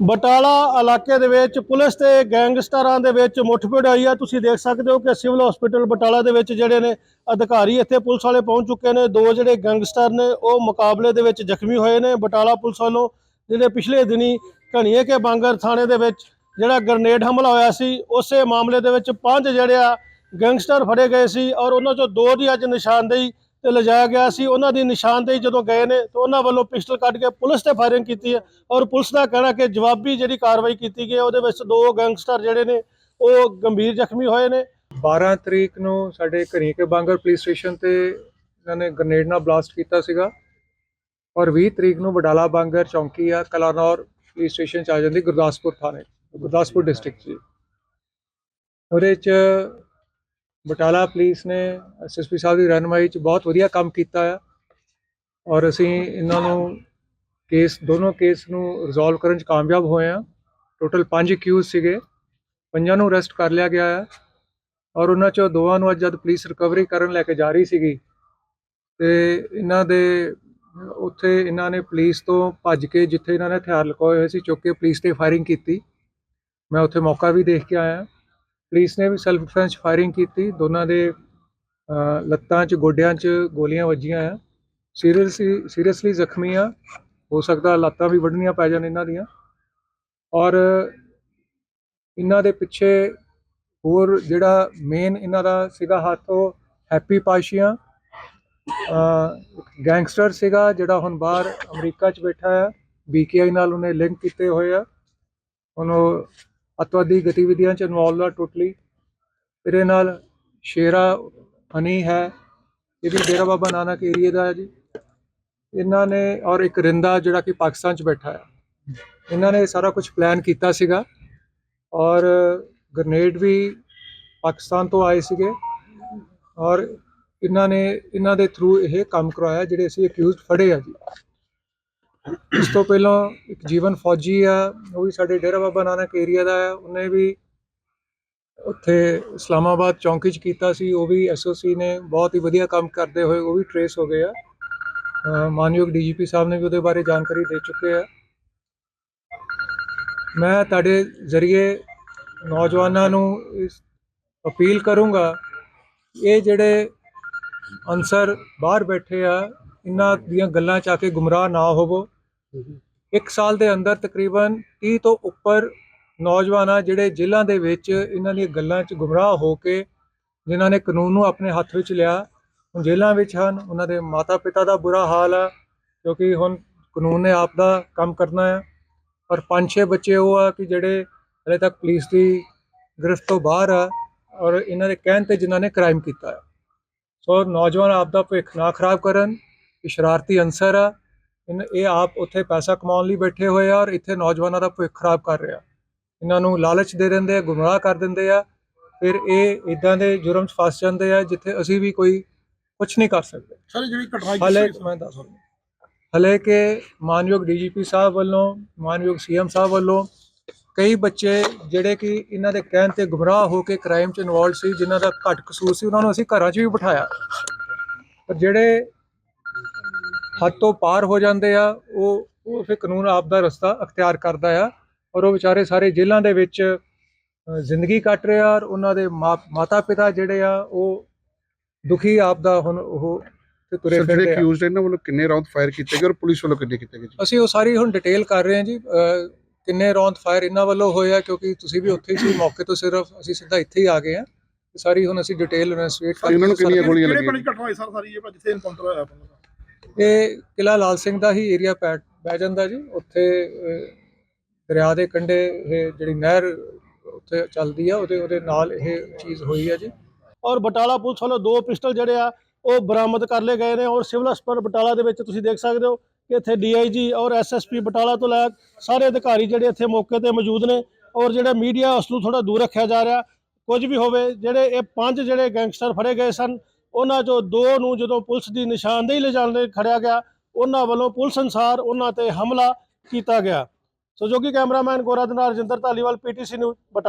ਬਟਾਲਾ ਇਲਾਕੇ ਦੇ ਵਿੱਚ ਪੁਲਿਸ ਤੇ ਗੈਂਗਸਟਰਾਂ ਦੇ ਵਿੱਚ ਮੁੱਠਭਿੜ ਹੋਈ ਆ। ਤੁਸੀਂ ਦੇਖ ਸਕਦੇ ਹੋ ਕਿ ਸਿਵਲ ਹਸਪੀਟਲ ਬਟਾਲਾ ਦੇ ਵਿੱਚ ਜਿਹੜੇ ਨੇ ਅਧਿਕਾਰੀ ਇੱਥੇ ਪੁਲਿਸ ਵਾਲੇ ਪਹੁੰਚ ਚੁੱਕੇ ਨੇ। ਦੋ ਜਿਹੜੇ ਗੈਂਗਸਟਰ ਨੇ, ਉਹ ਮੁਕਾਬਲੇ ਦੇ ਵਿੱਚ ਜ਼ਖਮੀ ਹੋਏ ਨੇ। ਬਟਾਲਾ ਪੁਲਿਸ ਵੱਲੋਂ ਜਿਹੜੇ ਪਿਛਲੇ ਦਿਨੀ ਘਣੀਏ ਕੇ ਬਾਂਗਰ ਥਾਣੇ ਦੇ ਵਿੱਚ ਜਿਹੜਾ ਗ੍ਰਨੇਡ ਹਮਲਾ ਹੋਇਆ ਸੀ, ਉਸੇ ਮਾਮਲੇ ਦੇ ਵਿੱਚ ਪੰਜ ਜਿਹੜੇ ਆ ਗੈਂਗਸਟਰ ਫੜੇ ਗਏ ਸੀ ਔਰ ਉਹਨਾਂ ਚੋਂ ਦੋ ਦੀ ਅੱਜ ਨਿਸ਼ਾਨਦੇਹੀ ਤੇ ਲਿਜਾਇਆ ਗਿਆ ਸੀ। ਉਹਨਾਂ ਦੀ ਨਿਸ਼ਾਨਦੇਹੀ ਜਦੋਂ ਗਏ ਨੇ, ਤਾਂ ਉਹਨਾਂ ਵੱਲੋਂ ਪਿਸਟਲ ਕੱਢ ਕੇ ਪੁਲਿਸ ਤੇ ਫਾਇਰਿੰਗ ਕੀਤੀ ਹੈ ਔਰ ਪੁਲਿਸ ਦਾ ਕਹਿਣਾ ਕਿ ਜਵਾਬੀ ਜਿਹੜੀ ਕਾਰਵਾਈ ਕੀਤੀ ਗਈ ਹੈ, ਉਹਦੇ ਵਿੱਚ ਦੋ ਗੈਂਗਸਟਰ ਜਿਹੜੇ ਨੇ, ਉਹ ਗੰਭੀਰ ਜ਼ਖਮੀ ਹੋਏ ਨੇ। 12 ਤਰੀਕ ਨੂੰ ਸਾਡੇ ਘਰੀਕੇ ਬਾਂਗਰ ਪੁਲਿਸ ਸਟੇਸ਼ਨ ਤੇ ਇਹਨਾਂ ਨੇ ਗ੍ਰਨੇਡ ਨਾਲ ਬਲਾਸਟ ਕੀਤਾ ਸੀਗਾ ਔਰ 20 ਤਰੀਕ ਨੂੰ ਬਡਾਲਾ ਬਾਂਗਰ ਚੌਂਕੀ ਆ, ਕਲਾਨੌਰ ਪੁਲਿਸ ਸਟੇਸ਼ਨ ਚ ਆ ਜਾਂਦੀ ਗੁਰਦਾਸਪੁਰ ਥਾਣੇ, ਗੁਰਦਾਸਪੁਰ ਡਿਸਟ੍ਰਿਕਟ 'ਚ। ਉਹਦੇ ਚ ਬਟਾਲਾ ਪੁਲਿਸ ਨੇ ਐਸਐਸਪੀ ਸਾਹਿਬ ਦੀ ਰਹਿਨਮਾਈ ਚ ਬਹੁਤ ਵਧੀਆ ਕੰਮ ਕੀਤਾ ਆ। ਔਰ ਅਸੀਂ ਇਹਨਾਂ ਨੂੰ ਕੇਸ, ਦੋਨੋਂ ਕੇਸ ਨੂੰ ਰਿਜ਼ੋਲਵ ਕਰਨ ਚ ਕਾਮਯਾਬ ਹੋਏ ਆ। ਟੋਟਲ 5 ਅਕਿਊਜ਼ ਸੀਗੇ। ਪੰਜਾਂ ਨੂੰ ਅਰੈਸਟ ਕਰ ਲਿਆ ਗਿਆ ਆ। ਔਰ ਉਹਨਾਂ ਚੋਂ ਦੋਵਾਂ ਨੂੰ ਅੱਜ ਜਦ ਪੁਲਿਸ ਰਿਕਵਰੀ ਕਰਨ ਲੈ ਕੇ ਜਾ ਰਹੀ ਸੀਗੀ, ਤੇ ਇਹਨਾਂ ਦੇ ਉੱਥੇ ਇਹਨਾਂ ਨੇ ਪੁਲਿਸ ਤੋਂ ਭੱਜ ਕੇ ਜਿੱਥੇ ਇਹਨਾਂ ਨੇ ਹਥਿਆਰ ਲਗਾਏ ਹੋਏ ਸੀ, ਚੁੱਕ ਕੇ ਪੁਲਿਸ ਤੇ ਫਾਇਰਿੰਗ ਕੀਤੀ। ਮੈਂ ਉੱਥੇ ਮੌਕਾ ਵੀ ਦੇਖ ਕੇ ਆਇਆ। ਪੁਲਿਸ ਨੇ ਵੀ ਸੈਲਫ ਡਿਫੈਂਸ ਫਾਇਰਿੰਗ ਕੀਤੀ। ਦੋਨਾਂ ਦੇ ਲੱਤਾਂ 'ਚ, ਗੋਡਿਆਂ 'ਚ ਗੋਲੀਆਂ ਵੱਜੀਆਂ ਆ। ਸੀਰੀਅਸਲੀ ਸੀਰੀਅਸਲੀ ਜ਼ਖਮੀ ਆ। ਹੋ ਸਕਦਾ ਲੱਤਾਂ ਵੀ ਵੱਢਣੀਆਂ ਪੈ ਜਾਣ ਇਹਨਾਂ ਦੀਆਂ। ਔਰ ਇਹਨਾਂ ਦੇ ਪਿੱਛੇ ਹੋਰ ਜਿਹੜਾ ਮੇਨ ਇਹਨਾਂ ਦਾ ਸੀਗਾ ਹੱਥ, ਉਹ ਹੈਪੀ ਪਾਸ਼ੀਆਂ ਗੈਂਗਸਟਰ ਸੀਗਾ ਜਿਹੜਾ ਹੁਣ ਬਾਹਰ ਅਮਰੀਕਾ 'ਚ ਬੈਠਾ ਹੈ ਬੀਕੇਆਈ ਨਾਲ ਉਹਨੇ ਲਿੰਕ ਕੀਤੇ ਹੋਏ ਆ। ਉਹਨੂੰ ਅਤਵਾਦੀ ਗਤੀਵਿਧੀਆਂ 'ਚ ਇਨਵੋਲਵ ਆ ਟੋਟਲੀ ਇਹਦੇ ਨਾਲ ਸ਼ੇਰਾ ਹਨੀ ਹੈ, ਇਹ ਵੀ ਡੇਰਾ ਬਾਬਾ ਨਾਨਕ ਏਰੀਏ ਦਾ ਹੈ ਜੀ। ਇਹਨਾਂ ਨੇ, ਔਰ ਇੱਕ ਰਿੰਦਾ ਜਿਹੜਾ ਕਿ ਪਾਕਿਸਤਾਨ 'ਚ ਬੈਠਾ ਹੈ ਇਹਨਾਂ ਨੇ ਸਾਰਾ ਕੁਝ ਪਲਾਨ ਕੀਤਾ ਸੀਗਾ। ਔਰ ਗ੍ਰਨੇਡ ਵੀ ਪਾਕਿਸਤਾਨ ਤੋਂ ਆਏ ਸੀਗੇ। ਔਰ ਇਹਨਾਂ ਨੇ, ਇਹਨਾਂ ਦੇ ਥਰੂ ਇਹ ਕੰਮ ਕਰਵਾਇਆ, ਜਿਹੜੇ ਅਸੀਂ ਅਕਿਊਜ਼ਡ ਫੜੇ ਆ ਜੀ। ਇਸ ਤੋਂ ਪਹਿਲਾਂ ਇੱਕ ਜੀਵਨ ਫੌਜੀ ਆ, ਉਹ ਵੀ ਸਾਡੇ ਡੇਰਾ ਬਾਬਾ ਨਾਨਕ ਏਰੀਆ ਦਾ ਹੈ ਉਹਨੇ ਵੀ ਉੱਥੇ ਇਸਲਾਮਾਬਾਦ ਚੌਂਕੀ 'ਚ ਕੀਤਾ ਸੀ, ਉਹ ਵੀ ਐਸਓਸੀ ਨੇ ਬਹੁਤ ਹੀ ਵਧੀਆ ਕੰਮ ਕਰਦੇ ਹੋਏ, ਉਹ ਵੀ ਟਰੇਸ ਹੋ ਗਏ ਆ। ਅਹ ਮਾਨਯੋਗ ਡੀਜੀਪੀ ਸਾਹਿਬ ਨੇ ਵੀ ਉਹਦੇ ਬਾਰੇ ਜਾਣਕਾਰੀ ਦੇ ਚੁੱਕੇ ਆ। ਮੈਂ ਤੁਹਾਡੇ ਜ਼ਰੀਏ ਨੌਜਵਾਨਾਂ ਨੂੰ ਇਸ ਅਪੀਲ ਕਰੂੰਗਾ, ਇਹ ਜਿਹੜੇ ਅਨਸਰ ਬਾਹਰ ਬੈਠੇ ਆ ਇਹਨਾਂ ਦੀਆਂ ਗੱਲਾਂ ਚ ਆ ਕੇ ਗੁੰਮਰਾਹ ਨਾ ਹੋਵੋ। ਇੱਕ ਸਾਲ ਦੇ ਅੰਦਰ ਤਕਰੀਬਨ 30 ਤੋਂ ਉੱਪਰ ਨੌਜਵਾਨ ਆ ਜਿਹੜੇ ਜੇਲ੍ਹਾਂ ਦੇ ਵਿੱਚ ਇਹਨਾਂ ਦੀਆਂ ਗੱਲਾਂ ਚ ਗੁੰਮਰਾਹ ਹੋ ਕੇ ਜਿਨ੍ਹਾਂ ਨੇ ਕਾਨੂੰਨ ਨੂੰ ਆਪਣੇ ਹੱਥ ਵਿੱਚ ਲਿਆ, ਹੁਣ ਜੇਲ੍ਹਾਂ ਵਿੱਚ ਹਨ, ਉਹਨਾਂ ਦੇ ਮਾਤਾ ਪਿਤਾ ਦਾ ਬੁਰਾ ਹਾਲ ਆ, ਕਿਉਂਕਿ ਹੁਣ ਕਾਨੂੰਨ ਨੇ ਆਪ ਦਾ ਕੰਮ ਕਰਨਾ ਹੈ ਔਰ ਪੰਜ ਛੇ ਬੱਚੇ ਉਹ ਆ ਕਿ ਜਿਹੜੇ ਹਲੇ ਤੱਕ ਪੁਲਿਸ ਦੀ ਗ੍ਰਿਫਤ ਤੋਂ ਬਾਹਰ ਆ ਔਰ ਇਹਨਾਂ ਦੇ ਕਹਿਣ ਤੇ ਜਿਨ੍ਹਾਂ ਨੇ ਕ੍ਰਾਈਮ ਕੀਤਾ ਹੈ ਸੋ ਨੌਜਵਾਨ ਆਪ ਦਾ ਭਵਿੱਖ ਨਾ ਖਰਾਬ ਕਰਨ ਇਹ ਸ਼ਰਾਰਤੀ ਅਨਸਰ ਆ। ਇਹ ਆਪ ਉੱਥੇ ਪੈਸਾ ਕਮਾਉਣ ਲਈ ਬੈਠੇ ਹੋਏ ਆ ਔਰ ਇੱਥੇ ਨੌਜਵਾਨਾਂ ਦਾ ਭਵਿੱਖ ਖਰਾਬ ਕਰ ਰਿਹਾ। ਇਹਨਾਂ ਨੂੰ ਲਾਲਚ ਦੇ ਦਿੰਦੇ ਆ ਗੁੰਮਰਾਹ ਕਰ ਦਿੰਦੇ ਆ। ਫਿਰ ਇਹ ਇਦਾਂ ਦੇ ਜੁਰਮ 'ਚ ਫਸ ਜਾਂਦੇ ਆ ਜਿੱਥੇ ਅਸੀਂ ਵੀ ਕੋਈ ਕੁਝ ਨਹੀਂ ਕਰ ਸਕਦੇ। ਸਰ ਜਿਹੜੀ ਘਟਨਾ ਹਾਲੇ ਮੈਂ ਦੱਸ ਹਲੇ ਕਿ ਮਾਨਯੋਗ ਡੀਜੀਪੀ ਸਾਹਿਬ ਵੱਲੋਂ ਮਾਨਯੋਗ ਸੀਐਮ ਸਾਹਿਬ ਵੱਲੋਂ ਕਈ ਬੱਚੇ ਜਿਹੜੇ ਕਿ ਇਹਨਾਂ ਦੇ ਕਹਿਣ ਤੇ ਗੁੰਮਰਾਹ ਹੋ ਕੇ ਕ੍ਰਾਈਮ 'ਚ ਇਨਵੋਲਡ ਸੀ ਜਿਨ੍ਹਾਂ ਦਾ ਘੱਟ ਕਸੂਰ ਸੀ ਉਹਨਾਂ ਨੂੰ ਅਸੀਂ ਘਰਾਂ 'ਚ ਵੀ ਬਿਠਾਇਆ। ਪਰ ਜਿਹੜੇ ਹੱਦ ਤੋਂ ਪਾਰ ਹੋ ਜਾਂਦੇ ਆ ਉਹ ਉਹ ਫਿਰ ਕਾਨੂੰਨ ਆਪ ਦਾ ਰਸਤਾ ਅਖਤਿਆਰ ਕਰਦਾ ਆ ਔਰ ਉਹ ਵਿਚਾਰੇ ਸਾਰੇ ਜੇਲ੍ਹਾਂ ਦੇ ਵਿੱਚ ਜ਼ਿੰਦਗੀ ਕੱਟ ਰਹੇ ਆ ਔਰ ਉਹਨਾਂ ਦੇ ਮਾਤਾ ਪਿਤਾ ਜਿਹੜੇ ਆ ਉਹ ਦੁਖੀ ਆਪ ਦਾ ਹੁਣ ਉਹ ਤੇ ਤੁਰੇ ਜਿਹੜੇ ਫਿਰਦੇ ਆ। ਅਕਿਊਜ਼ਡ ਇਹਨਾਂ ਵੱਲੋਂ ਕਿੰਨੇ ਰਾਉਂਡ ਫਾਇਰ ਕੀਤੇ ਗਏ ਔਰ ਪੁਲਿਸ ਵੱਲੋਂ ਕਿੰਨੇ ਕੀਤੇ ਗਏ ਅਸੀਂ ਉਹ ਸਾਰੀ ਹੁਣ ਡਿਟੇਲ ਕਰ ਰਹੇ ਹਾਂ ਜੀ ਅਹ ਕਿੰਨੇ ਰੌਂਦ ਫਾਇਰ ਇਹਨਾਂ ਵੱਲੋਂ ਹੋਏ ਆ ਕਿਉਂਕਿ ਤੁਸੀਂ ਵੀ ਉੱਥੇ ਹੀ ਸੀ ਮੌਕੇ ਤੋਂ ਸਿਰਫ ਅਸੀਂ ਸਿੱਧਾ ਇੱਥੇ ਹੀ ਆ ਗਏ ਆ ਸਾਰੀ ਹੁਣ ਅਸੀਂ ਡਿਟੇਲ ਇਨਵੈਸਟੀਗੇਟ ਕਰ ਇਹਨਾਂ ਨੂੰ ਕਿੰਨੀਆਂ ਗੋਲੀਆਂ ਕਿਹੜੇ ਲੱਗੀਆਂ ਪਿੰਡ ਦੀ ਘਟਨਾ ਹੋਈ? ਸਰ ਸਾਰੀ ਇਹ ਜਿੱਥੇ ਇਨਕਾਊਂਟਰ ਹੋਇਆ ਇਹ ਕਿਲਾ ਲਾਲ ਸਿੰਘ ਦਾ ਹੀ ਏਰੀਆ ਪੈ ਪੈ ਜਾਂਦਾ ਜੀ। ਉੱਥੇ ਦਰਿਆ ਦੇ ਕੰਢੇ ਇਹ ਜਿਹੜੀ ਨਹਿਰ ਉੱਥੇ ਚੱਲਦੀ ਆ, ਉਹਦੇ ਉਹਦੇ ਨਾਲ ਇਹ ਚੀਜ਼ ਹੋਈ ਆ ਜੀ। ਔਰ ਬਟਾਲਾ ਪੁਲਿਸ ਵੱਲੋਂ ਦੋ ਪਿਸਟਲ ਜਿਹੜੇ ਆ, ਉਹ ਬਰਾਮਦ ਕਰ ਲਏ ਗਏ ਨੇ ਔਰ ਸਿਵਲ ਹਸਪਤਾਲ ਬਟਾਲਾ ਦੇ ਵਿੱਚ ਤੁਸੀਂ ਦੇਖ ਸਕਦੇ ਹੋ ਕਿ ਇੱਥੇ ਡੀਆਈਜੀ ਔਰ ਐਸਐਸਪੀ ਬਟਾਲਾ ਤੋਂ ਲੈ ਕੇ ਸਾਰੇ ਅਧਿਕਾਰੀ ਜਿਹੜੇ ਇੱਥੇ ਮੌਕੇ ਤੇ ਮੌਜੂਦ ਨੇ ਔਰ ਜਿਹੜਾ ਮੀਡੀਆ ਉਸ ਨੂੰ ਥੋੜਾ ਦੂਰ ਰੱਖਿਆ ਜਾ ਰਿਹਾ। ਕੁਝ ਵੀ ਹੋਵੇ, ਜਿਹੜੇ ਇਹ ਪੰਜ ਜਿਹੜੇ ਗੈਂਗਸਟਰ ਫੜੇ ਗਏ ਸਨ ਉਹਨਾਂ ਚੋਂ ਦੋ ਨੂੰ ਜਦੋਂ ਪੁਲਿਸ ਦੀ ਨਿਸ਼ਾਨਦੇਹੀ ਲਿਜਾਣ ਲਈ ਖੜਿਆ ਗਿਆ, ਉਹਨਾਂ ਵੱਲੋਂ ਪੁਲਿਸ ਅਨਸਾਰ ਉਹਨਾਂ ਤੇ ਹਮਲਾ ਕੀਤਾ ਗਿਆ। ਸੋ ਜੋ ਕਿ ਕੈਮਰਾਮੈਨ ਗੋਰਾ ਦੇ ਨਾਲ ਰਜਿੰਦਰ ਧਾਲੀਵਾਲ, ਪੀਟੀਸੀ ਨਿਊਜ਼, ਬਟਾਲਾ।